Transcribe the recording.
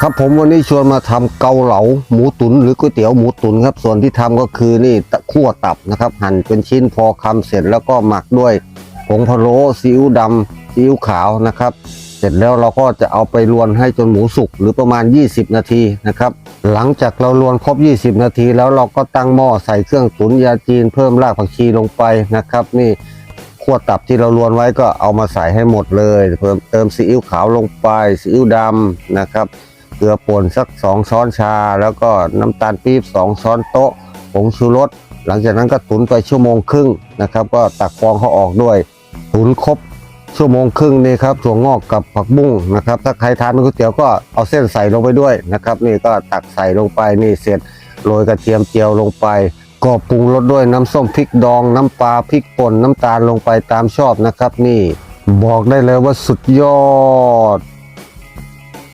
ครับผมวันนี้ชวนมาทำเกาเหลาหมูตุนหรือก๋วยเตี๋ยวหมูตุนครับ ส่วนที่ทำก็คือนี่คั่วตับนะครับ หั่นเป็นชิ้นพอคำเสร็จแล้วก็หมักด้วยผงพะโล้ซีอิ๊วดำซีอิ๊วขาวนะครับ เสร็จแล้วเราก็จะเอาไปรวนให้จนหมูสุกหรือประมาณ 20 นาทีนะครับ หลังจากเรารวนครบ 20 นาที แล้วเราก็ตั้งหม้อใส่เครื่องตุ๋นยาจีนเพิ่มรากผักชีลงไปนะครับ นี่ขั้วตับที่เรารวนไว้ก็เอามาใส่ให้หมดเลยเพิ่มเติมซีอิ๊วขาวลงไปซีอิ๊วดำนะครับ เกลือป่นสัก 2 ช้อนชา แล้วก็น้ำตาลปี๊บ2 ช้อนโต๊ะผงชูรสหลังจากนั้นก็ตุนไปชั่วโมงครึ่งนะครับ ก็ตักฟองเขาออกด้วยตุนครบชั่วโมงครึ่งนี่ครับถั่วงอกกับผักบุ้งนะครับ ถ้าใครทานก๋วยเตี๋ยวก็เอาเส้นใส่ลงไปด้วยนะครับ นี่ก็ตักใส่ลงไปนี่เสร็จโรยกระเทียมเจียวลงไป ก็ปรุงรสด้วยน้ำส้มพริกดอง น้ำปลาพริกป่นน้ำตาลลงไปตามชอบนะครับ นี่บอกได้เลยว่าสุดยอด